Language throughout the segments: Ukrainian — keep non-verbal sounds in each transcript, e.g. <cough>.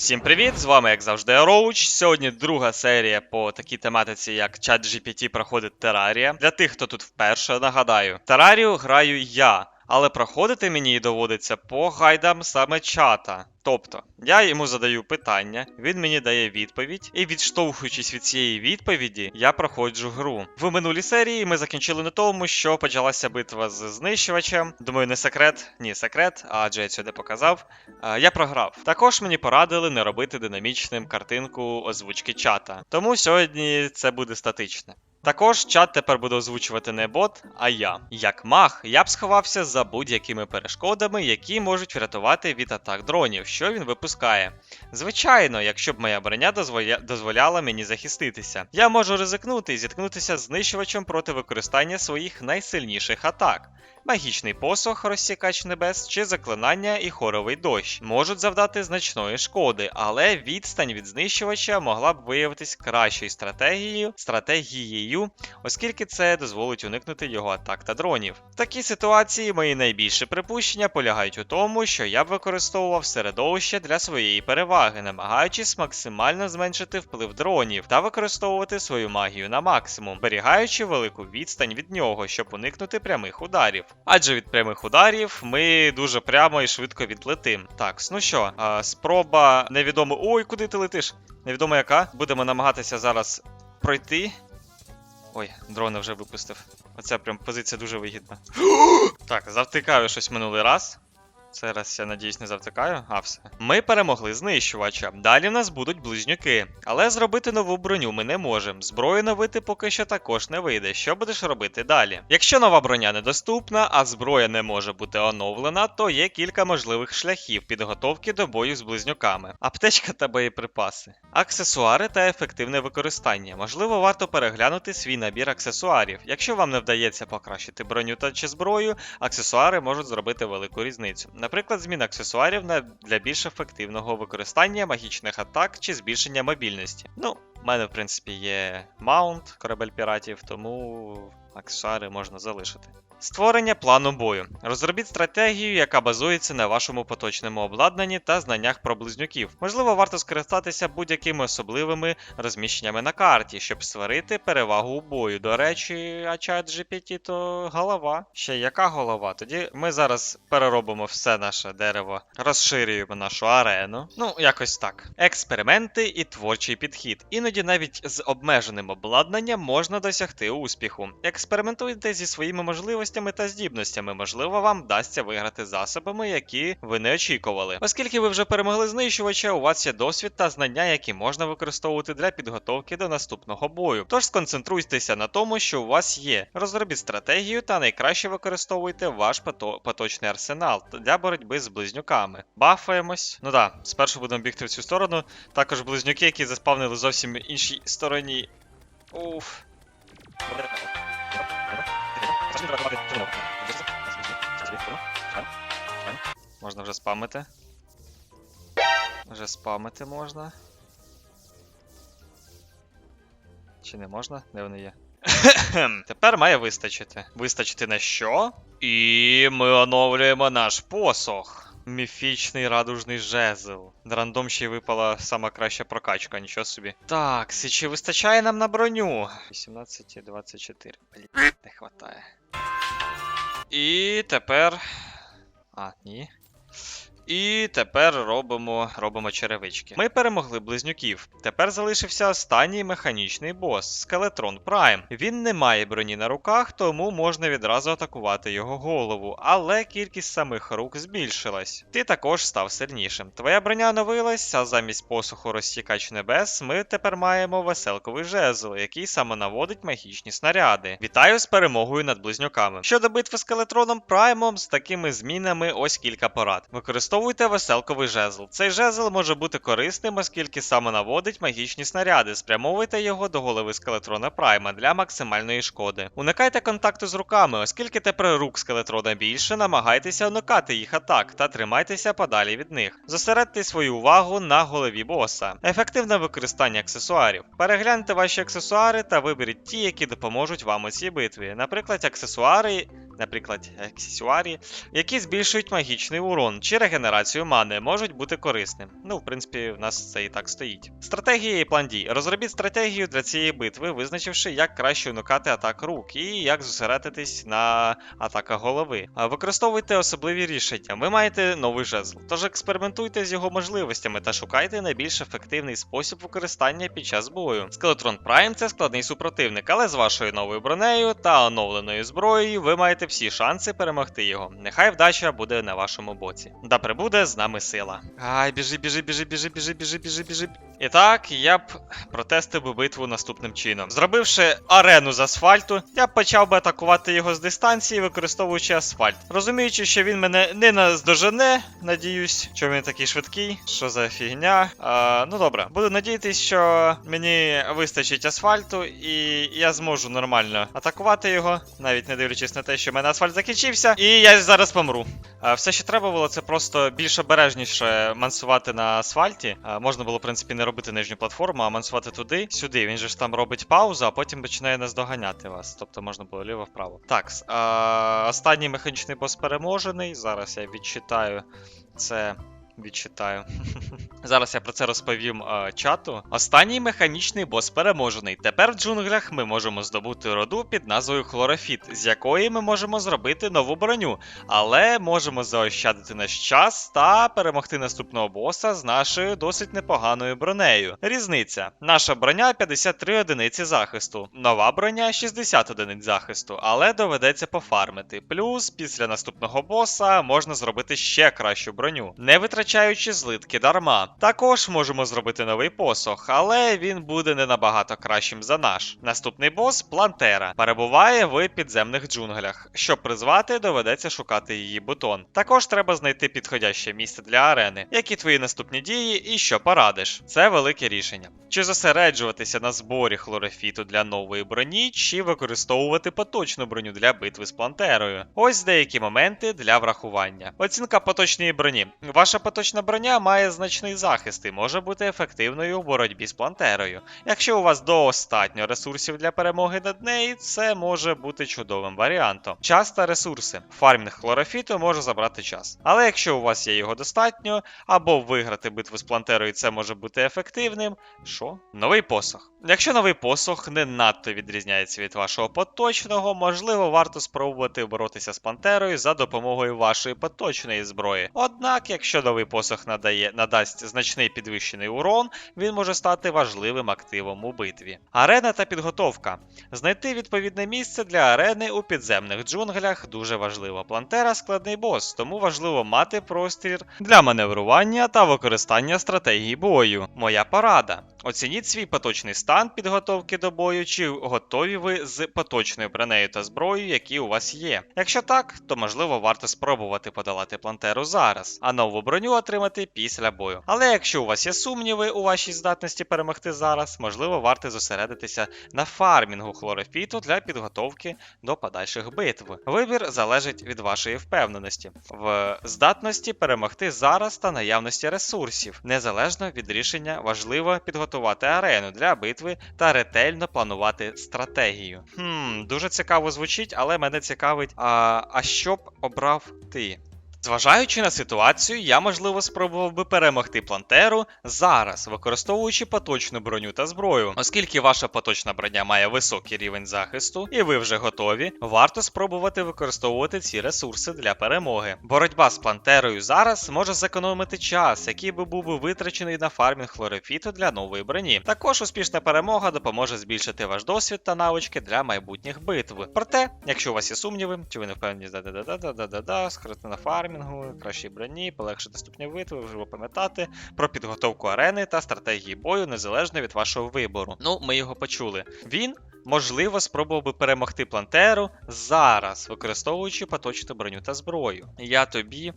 Всім привіт! З вами, як завжди, Роуч. Сьогодні друга серія по такій тематиці, як ChatGPT проходить Терарія. Для тих, хто тут вперше, нагадаю, Терарію граю я, але проходити мені доводиться по гайдам саме чата. Тобто, я йому задаю питання, він мені дає відповідь, і відштовхуючись від цієї відповіді, я проходжу гру. В минулій серії ми закінчили на тому, що почалася битва з знищувачем. Думаю, не секрет, ні, секрет, адже я не показав. А, Я програв. Також мені порадили не робити динамічним картинку озвучки чата. Тому сьогодні це буде статичне. Також чат тепер буде озвучувати не бот, а я. Як маг, я б сховався за будь-якими перешкодами, які можуть врятувати від атак дронів, що він випускає. Звичайно, якщо б моя броня дозволя... дозволяла мені захиститися, я можу ризикнути і зіткнутися з знищувачем проти використання своїх найсильніших атак. Магічний посох, розсікач небес чи заклинання і хоровий дощ можуть завдати значної шкоди, але відстань від знищувача могла б виявитись кращою стратегією, стратегією, оскільки це дозволить уникнути його атак та дронів. В такій ситуації мої найбільші припущення полягають у тому, що я б використовував середовище для своєї переваги, намагаючись максимально зменшити вплив дронів та використовувати свою магію на максимум, зберігаючи велику відстань від нього, щоб уникнути прямих ударів. Адже від прямих ударів ми дуже прямо і швидко відлетим. Так, ну що, спроба невідомо. Ой, куди ти летиш? Невідомо яка. Будемо намагатися зараз пройти. Ой, дрона вже випустив. Оця прям позиція дуже вигідна. <gasps> так, завтикаю щось минулий раз. Це раз я надіюсь не завтикаю, а все. Ми перемогли знищувача. Далі в нас будуть близнюки. Але зробити нову броню ми не можемо. Зброю новити поки що також не вийде. Що будеш робити далі? Якщо нова броня недоступна, а зброя не може бути оновлена, то є кілька можливих шляхів підготовки до бою з близнюками. Аптечка та боєприпаси. Аксесуари та ефективне використання. Можливо, варто переглянути свій набір аксесуарів. Якщо вам не вдається покращити броню та чи зброю, аксесуари можуть зробити велику різницю. Наприклад, зміна аксесуарів для більш ефективного використання магічних атак чи збільшення мобільності. Ну, в мене, в принципі, є маунт корабель піратів, тому аксесуари можна залишити. Створення плану бою. Розробіть стратегію, яка базується на вашому поточному обладнанні та знаннях про близнюків. Можливо, варто скористатися будь-якими особливими розміщеннями на карті, щоб створити перевагу у бою. До речі, а чат GPT то голова. Ще яка голова? Тоді ми зараз переробимо все наше дерево, розширюємо нашу арену. Ну, якось так. Експерименти і творчий підхід. Іноді навіть з обмеженим обладнанням можна досягти успіху. Експериментуйте зі своїми можливостями та здібностями. Можливо, вам вдасться виграти засобами, які ви не очікували. Оскільки ви вже перемогли знищувача, у вас є досвід та знання, які можна використовувати для підготовки до наступного бою. Тож сконцентруйтеся на тому, що у вас є. Розробіть стратегію та найкраще використовуйте ваш пото- поточний арсенал для боротьби з близнюками. Бафаємось. Ну да, спершу будемо бігти в цю сторону. Також близнюки, які заспавнили зовсім іншій стороні. Уф. Можна вже спамити. Вже спамити можна. Чи не можна? Де вони є? <laughs> Тепер має вистачити. Вистачити на що? І ми оновлюємо наш посох. Міфічний радужний жезл. Рандом ще й випала сама краща прокачка, нічого собі. Так, чи вистачає нам на броню? 18 і 24. Блін, не хватає. І тепер. А, ні. І тепер робимо, робимо черевички. Ми перемогли близнюків. Тепер залишився останній механічний бос Скелетрон Прайм. Він не має броні на руках, тому можна відразу атакувати його голову, але кількість самих рук збільшилась. Ти також став сильнішим. Твоя броня оновилась, а замість посуху розсікач небес ми тепер маємо веселковий жезл, який самонаводить магічні снаряди. Вітаю з перемогою над близнюками. Щодо битви з Скелетроном Праймом з такими змінами ось кілька порад. Використовуйте веселковий жезл. Цей жезл може бути корисним, оскільки саме наводить магічні снаряди. Спрямовуйте його до голови скелетрона Прайма для максимальної шкоди. Уникайте контакту з руками, оскільки тепер рук скелетрона більше, намагайтеся уникати їх атак та тримайтеся подалі від них. Зосередьте свою увагу на голові боса. Ефективне використання аксесуарів. Перегляньте ваші аксесуари та виберіть ті, які допоможуть вам у цій битві. Наприклад, аксесуари наприклад, аксесуарі, які збільшують магічний урон чи регенерацію мани, можуть бути корисним. Ну, в принципі, в нас це і так стоїть. Стратегія і план дій. Розробіть стратегію для цієї битви, визначивши, як краще уникати атак рук і як зосередитись на атаках голови. Використовуйте особливі рішення. Ви маєте новий жезл, тож експериментуйте з його можливостями та шукайте найбільш ефективний спосіб використання під час бою. Скелетрон Прайм це складний супротивник, але з вашою новою бронею та оновленою зброєю ви маєте всі шанси перемогти його. Нехай вдача буде на вашому боці. Да прибуде з нами сила. Ай, біжи, біжи, біжи, біжи, біжи, біжи, біжи, біжи. І так, я б протестив би битву наступним чином. Зробивши арену з асфальту, я б почав би атакувати його з дистанції, використовуючи асфальт. Розуміючи, що він мене не наздожене, надіюсь, що він такий швидкий, що за фігня. А, ну добре, буду надіятись, що мені вистачить асфальту, і я зможу нормально атакувати його, навіть не дивлячись на те, що в мене асфальт закінчився, і я зараз помру. Все, що треба було, це просто більш обережніше мансувати на асфальті. Можна було, в принципі, не робити нижню платформу, а мансувати туди, сюди. Він же ж там робить паузу, а потім починає наздоганяти вас. Тобто можна було ліво-вправо. Так, останній механічний бос переможений. Зараз я відчитаю це. Відчитаю. <laughs> Зараз я про це розповім е, чату. Останній механічний бос переможений. Тепер в джунглях ми можемо здобути роду під назвою Хлорофіт, з якої ми можемо зробити нову броню, але можемо заощадити наш час та перемогти наступного боса з нашою досить непоганою бронею. Різниця: наша броня 53 одиниці захисту, нова броня 60 одиниць захисту, але доведеться пофармити. Плюс після наступного боса можна зробити ще кращу броню, не витрачаючи злитки дарма. Також можемо зробити новий посох, але він буде не набагато кращим за наш. Наступний бос Плантера перебуває в підземних джунглях. Щоб призвати, доведеться шукати її бутон. Також треба знайти підходяще місце для арени. Які твої наступні дії і що порадиш? Це велике рішення. Чи зосереджуватися на зборі хлорофіту для нової броні, чи використовувати поточну броню для битви з плантерою? Ось деякі моменти для врахування. Оцінка поточної броні. Ваша поточна броня має значний захист і може бути ефективною у боротьбі з плантерою. Якщо у вас достатньо ресурсів для перемоги над нею, це може бути чудовим варіантом. Час та ресурси. Фармінг хлорофіту може забрати час. Але якщо у вас є його достатньо, або виграти битву з плантерою це може бути ефективним. Що? Новий посох. Якщо новий посох не надто відрізняється від вашого поточного, можливо, варто спробувати боротися з пантерою за допомогою вашої поточної зброї. Однак, якщо новий посох надає, надасть значний підвищений урон, він може стати важливим активом у битві. Арена та підготовка. Знайти відповідне місце для арени у підземних джунглях дуже важливо. Плантера складний бос, тому важливо мати простір для маневрування та використання стратегії бою. Моя порада. Оцініть свій поточний стан підготовки до бою, чи готові ви з поточною бронею та зброєю, які у вас є. Якщо так, то можливо варто спробувати подолати плантеру зараз, а нову броню отримати після бою. Але якщо у вас є сумніви у вашій здатності перемогти зараз, можливо, варто зосередитися на фармінгу хлорофіту для підготовки до подальших битв. Вибір залежить від вашої впевненості в здатності перемогти зараз та наявності ресурсів. Незалежно від рішення, важливо підготувати арену для битви та ретельно планувати стратегію. Хм, дуже цікаво звучить, але мене цікавить, а, а що б обрав ти? Зважаючи на ситуацію, я можливо спробував би перемогти плантеру зараз, використовуючи поточну броню та зброю. Оскільки ваша поточна броня має високий рівень захисту, і ви вже готові, варто спробувати використовувати ці ресурси для перемоги. Боротьба з плантерою зараз може зекономити час, який би був витрачений на фармінг хлорофіту для нової броні. Також успішна перемога допоможе збільшити ваш досвід та навички для майбутніх битв. Проте, якщо у вас є сумніви, чи ви не впевнені, да-да-да-да-да-да-да, скорити на фармінгу, кращій броні, полегшити ступні битви, вже пам'ятати про підготовку арени та стратегії бою незалежно від вашого вибору. Ну, ми його почули. Він. Можливо, спробував би перемогти плантеру зараз, використовуючи поточну броню та зброю. Я тобі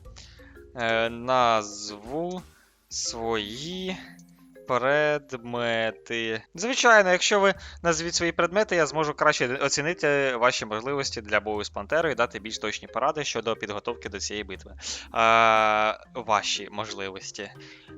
е, назву свої предмети. Звичайно, якщо ви назвіть свої предмети, я зможу краще оцінити ваші можливості для бою з пантерою і дати більш точні поради щодо підготовки до цієї битви. А, ваші можливості.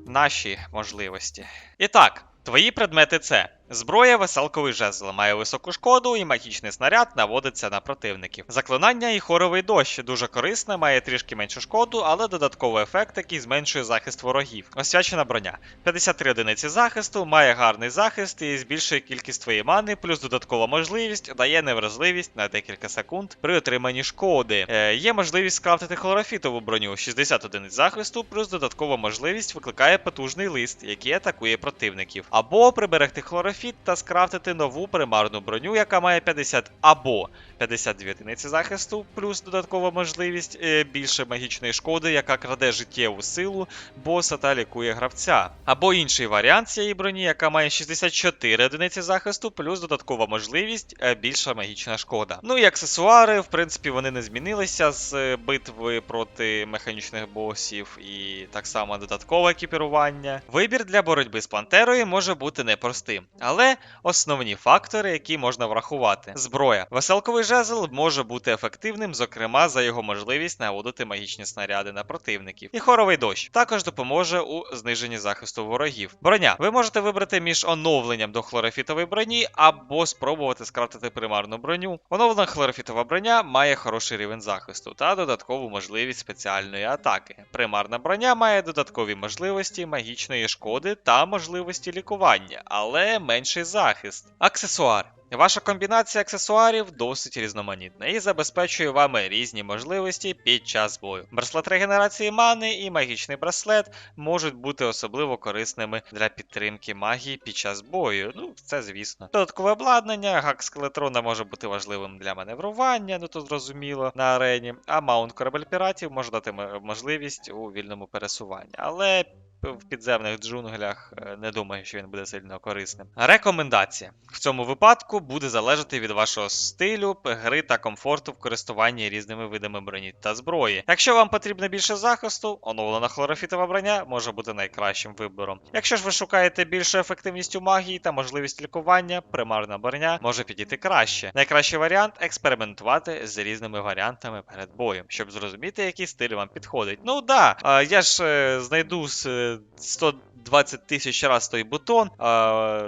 Наші можливості. І так. Твої предмети це Зброя веселковий жезл має високу шкоду і магічний снаряд наводиться на противників. Заклинання і хоровий дощ дуже корисне, має трішки меншу шкоду, але додатковий ефект, який зменшує захист ворогів. Освячена броня. 53 одиниці захисту, має гарний захист і збільшує кількість твоєї мани, плюс додаткова можливість дає невразливість на декілька секунд при отриманні шкоди. Е, є можливість скрафтити хлорофітову броню 60 одиниць захисту, плюс додаткова можливість викликає потужний лист, який атакує противників. Або приберегти хлорофіт та скрафтити нову примарну броню, яка має 50 або 52 одиниці захисту, плюс додаткова можливість е, більше магічної шкоди, яка краде життєву силу боса та лікує гравця. Або інший варіант цієї броні, яка має 64 одиниці захисту, плюс додаткова можливість е, більша магічна шкода. Ну і аксесуари, в принципі, вони не змінилися з е, битви проти механічних босів, і так само додаткове екіпірування. Вибір для боротьби з пантерою може бути непростим, але основні фактори, які можна врахувати: зброя. Веселковий жезл може бути ефективним, зокрема за його можливість наводити магічні снаряди на противників. І хоровий дощ також допоможе у зниженні захисту ворогів. Броня. Ви можете вибрати між оновленням до хлорофітової броні або спробувати скрафтити примарну броню. Оновлена хлорофітова броня має хороший рівень захисту та додаткову можливість спеціальної атаки. Примарна броня має додаткові можливості магічної шкоди та можливості лікування, але менший захист. Аксесуар. Ваша комбінація аксесуарів досить різноманітна і забезпечує вам різні можливості під час бою. Браслет регенерації мани і магічний браслет можуть бути особливо корисними для підтримки магії під час бою. Ну, це звісно. Додаткове обладнання, гак скелетрона може бути важливим для маневрування, ну то зрозуміло, на арені. А маунт корабель піратів може дати можливість у вільному пересуванні. Але в підземних джунглях е, не думаю, що він буде сильно корисним. Рекомендація в цьому випадку буде залежати від вашого стилю, гри та комфорту в користуванні різними видами броні та зброї. Якщо вам потрібно більше захисту, оновлена хлорофітова броня може бути найкращим вибором. Якщо ж ви шукаєте більшу ефективність у магії та можливість лікування, примарна броня може підійти краще. Найкращий варіант експериментувати з різними варіантами перед боєм, щоб зрозуміти, який стиль вам підходить. Ну да, я ж е, знайду з е, 120 тисяч раз той бутон.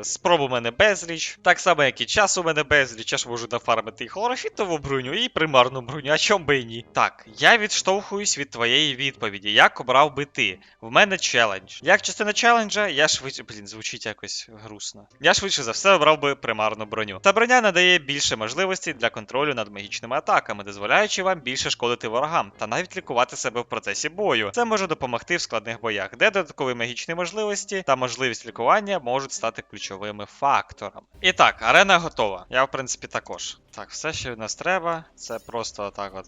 Спроб у мене безліч. Так само, як і час у мене безліч. Я ж можу нафармити і хлорофітову броню, і примарну броню, а чом би і ні. Так, я відштовхуюсь від твоєї відповіді. Як обрав би ти? В мене челендж. Як частина челенджа, я швидше. Блін, звучить якось грустно. Я швидше за все обрав би примарну броню. Та броня надає більше можливостей для контролю над магічними атаками, дозволяючи вам більше шкодити ворогам та навіть лікувати себе в процесі бою. Це може допомогти в складних боях, де додаткові магічні можливості та можливість лікування можуть стати ключовими факторами. І так, арена готова. Я, в принципі, також. Так, все, що від нас треба, це просто так от.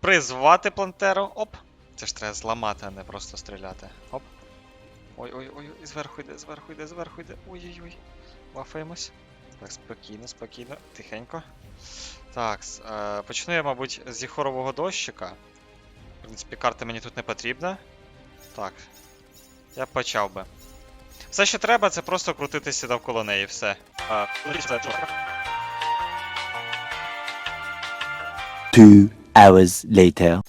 Призвати плантеру. Оп. Це ж треба зламати, а не просто стріляти. Оп. Ой-ой-ой, зверху йде, зверху йде, зверху йде. Ой-ой-ой. Вафаємось. Так, спокійно, спокійно, тихенько. Так, е, почну я, мабуть, з їхорового дощика. В принципі, карта мені тут не потрібна. Так. Я почав би. Все, що треба, це просто крутитися навколо неї, все. А. Two hours later.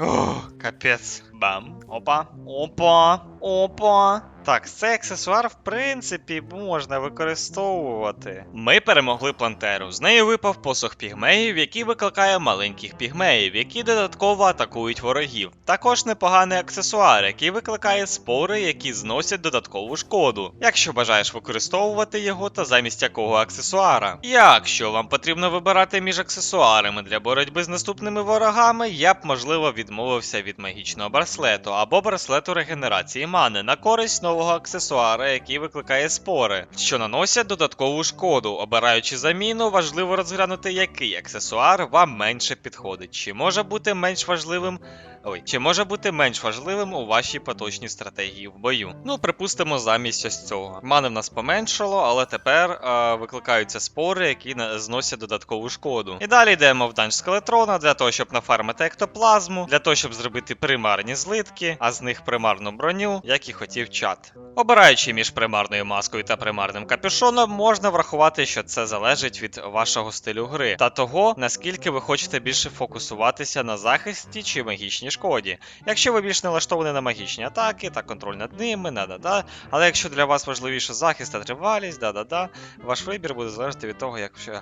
О, капець. Бам. Опа. Опа. Опа. Так, цей аксесуар, в принципі, можна використовувати. Ми перемогли плантеру. З нею випав посох пігмеїв, який викликає маленьких пігмеїв, які додатково атакують ворогів. Також непоганий аксесуар, який викликає спори, які зносять додаткову шкоду. Якщо бажаєш використовувати його, то замість якого аксесуара. Якщо вам потрібно вибирати між аксесуарами для боротьби з наступними ворогами, я б можливо відмовився від магічного браслету або браслету регенерації мани на користь нового аксесуара, який викликає спори, що наносять додаткову шкоду. Обираючи заміну, важливо розглянути, який аксесуар вам менше підходить, чи може бути менш важливим. Ой, чи може бути менш важливим у вашій поточній стратегії в бою? Ну, припустимо, замість ось цього. Мани в нас поменшало, але тепер е, викликаються спори, які зносять додаткову шкоду. І далі йдемо в данж скелетрона для того, щоб нафармити ектоплазму, для того, щоб зробити примарні злитки, а з них примарну броню, як і хотів чат. Обираючи між примарною маскою та примарним капюшоном, можна врахувати, що це залежить від вашого стилю гри та того, наскільки ви хочете більше фокусуватися на захисті чи магічній шкоді. Якщо ви більш налаштовані на магічні атаки та контроль над ними, да-да-да. Але якщо для вас важливіше захист та тривалість, да-да-да, ваш вибір буде залежати від того, як що.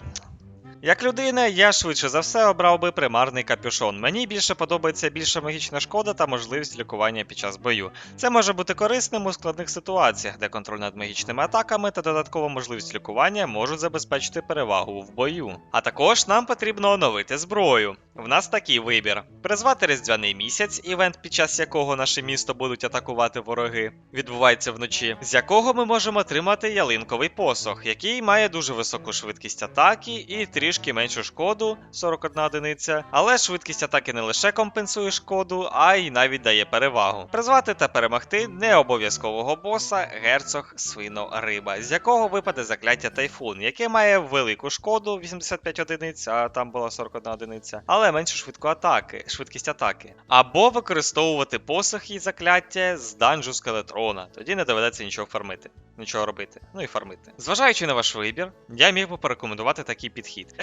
Як людина, я швидше за все обрав би примарний капюшон. Мені більше подобається більша магічна шкода та можливість лікування під час бою. Це може бути корисним у складних ситуаціях, де контроль над магічними атаками та додаткова можливість лікування можуть забезпечити перевагу в бою. А також нам потрібно оновити зброю. В нас такий вибір: призвати різдвяний місяць, івент, під час якого наше місто будуть атакувати вороги, відбувається вночі, з якого ми можемо отримати ялинковий посох, який має дуже високу швидкість атаки і трішки меншу шкоду 41 одиниця. Але швидкість атаки не лише компенсує шкоду, а й навіть дає перевагу. Призвати та перемогти необов'язкового боса герцог свино риба, з якого випаде закляття тайфун, яке має велику шкоду 85 одиниць, а там була 41 одиниця, але меншу швидку атаки, швидкість атаки. Або використовувати посох і закляття з данжу скелетрона. Тоді не доведеться нічого фармити, нічого робити. Ну і фармити. Зважаючи на ваш вибір, я міг би порекомендувати такий підхід.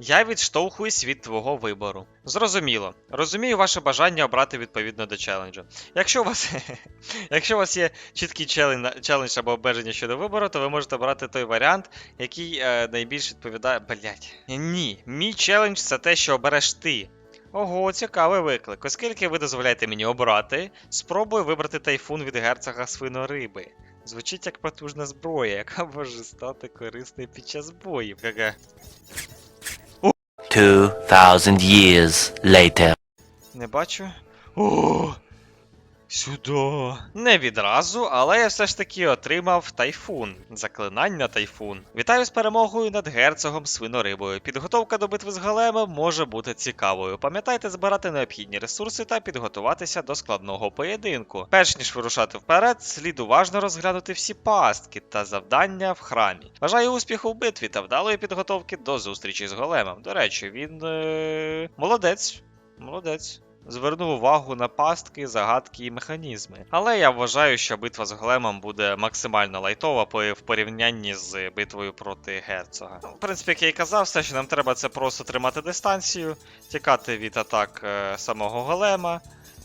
Я е, відштовхуюсь від твого вибору. Зрозуміло. Розумію ваше бажання обрати відповідно до челенджу. Якщо у вас, якщо у вас є чіткий челендж, челендж або обмеження щодо вибору, то ви можете обрати той варіант, який е, найбільш відповідає. Блять. Ні, мій челендж це те, що обереш ти. Ого, цікавий виклик. Оскільки ви дозволяєте мені обрати, спробую вибрати тайфун від герцога свинориби. Звучить як потужна зброя, яка може стати корисною під час боїв. ГГ. 2000 years later. Не бачу. О! Сюди. Не відразу, але я все ж таки отримав тайфун. Заклинання тайфун. Вітаю з перемогою над герцогом свинорибою. Підготовка до битви з големом може бути цікавою. Пам'ятайте збирати необхідні ресурси та підготуватися до складного поєдинку. Перш ніж вирушати вперед, слід уважно розглянути всі пастки та завдання в храмі. Бажаю успіху в битві та вдалої підготовки до зустрічі з големом. До речі, він. Е... молодець. Молодець. Звернув увагу на пастки, загадки і механізми. Але я вважаю, що битва з големом буде максимально лайтова в порівнянні з битвою проти герцога. Ну, в принципі, як я і казав, все, що нам треба, це просто тримати дистанцію, тікати від атак е, самого голема.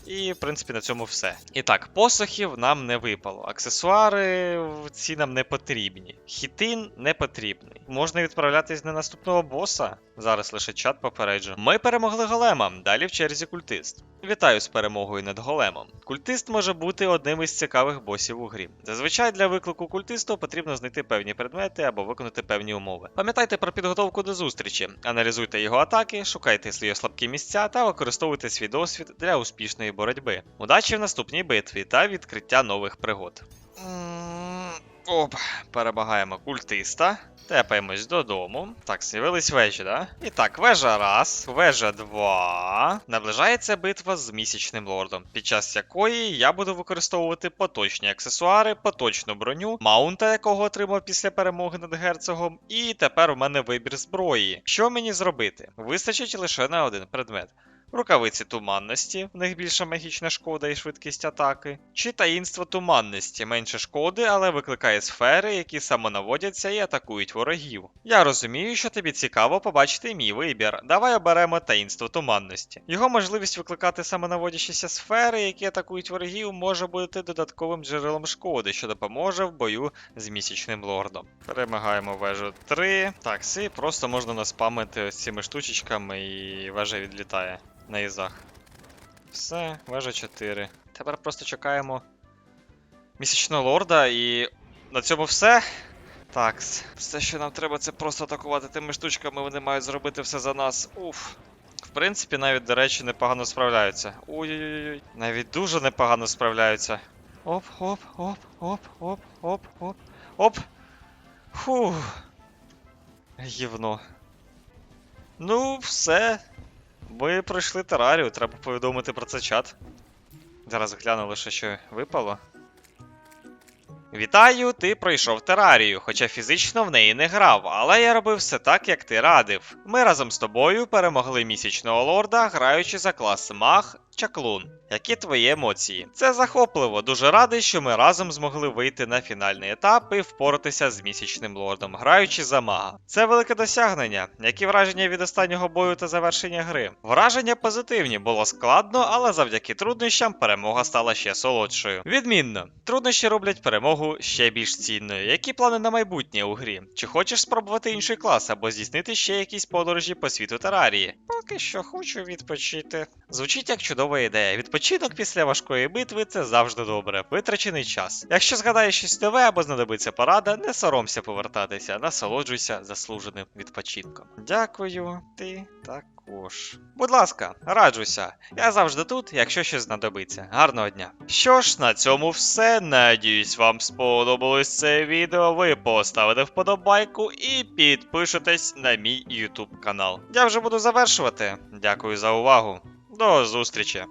І, в принципі, на цьому все. І так, посохів нам не випало. Аксесуари ці нам не потрібні. Хітин не потрібний. Можна відправлятись на наступного боса. Зараз лише чат попереджу. Ми перемогли голема. Далі в черзі культист. Вітаю з перемогою над големом. Культист може бути одним із цікавих босів у грі. Зазвичай для виклику культисту потрібно знайти певні предмети або виконати певні умови. Пам'ятайте про підготовку до зустрічі, аналізуйте його атаки, шукайте свої слабкі місця та використовуйте свій досвід для успішної боротьби. Удачі в наступній битві та відкриття нових пригод. Оп, перемагаємо культиста. Тепаємось додому. Так, з'явились вежі, да? І так, вежа раз, вежа два. Наближається битва з місячним лордом, під час якої я буду використовувати поточні аксесуари, поточну броню, маунта, якого отримав після перемоги над герцогом. І тепер у мене вибір зброї. Що мені зробити? Вистачить лише на один предмет. Рукавиці туманності, в них більша магічна шкода і швидкість атаки, чи таїнство туманності, менше шкоди, але викликає сфери, які самонаводяться і атакують ворогів. Я розумію, що тобі цікаво побачити мій вибір. Давай оберемо таїнство туманності. Його можливість викликати самонаводящіся сфери, які атакують ворогів, може бути додатковим джерелом шкоди, що допоможе в бою з місячним лордом. Перемагаємо вежу 3. Так, сі просто можна наспамити ось цими штучечками і вежа відлітає на ізах. Все, вежа 4. Тепер просто чекаємо місячного лорда і на цьому все. Так, все, що нам треба, це просто атакувати тими штучками, вони мають зробити все за нас. Уф. В принципі, навіть, до речі, непогано справляються. Ой-ой-ой. Навіть дуже непогано справляються. Оп, оп, оп, оп, оп, оп, оп, оп. Фух. Гівно. Ну, все. Ми пройшли терарію, треба повідомити про це чат. Зараз гляну лише, що випало. Вітаю, ти пройшов терарію, хоча фізично в неї не грав, але я робив все так, як ти радив. Ми разом з тобою перемогли місячного лорда, граючи за клас маг Чаклун. Які твої емоції? Це захопливо. Дуже радий, що ми разом змогли вийти на фінальний етап і впоратися з місячним лордом, граючи за мага. Це велике досягнення. Які враження від останнього бою та завершення гри? Враження позитивні, було складно, але завдяки труднощам перемога стала ще солодшою. Відмінно, труднощі роблять перемогу ще більш цінною. Які плани на майбутнє у грі? Чи хочеш спробувати інший клас або здійснити ще якісь подорожі по світу терарії? Поки що хочу відпочити. Звучить як чудова ідея. Відпочинок після важкої битви це завжди добре. Витрачений час. Якщо згадаєш щось нове або знадобиться порада, не соромся повертатися, насолоджуйся заслуженим відпочинком. Дякую, ти також. Будь ласка, раджуся. Я завжди тут, якщо щось знадобиться. Гарного дня. Що ж, на цьому все. Надіюсь, вам сподобалось це відео. Ви поставите вподобайку і підпишетесь на мій YouTube канал. Я вже буду завершувати. Дякую за увагу. До зустрічі!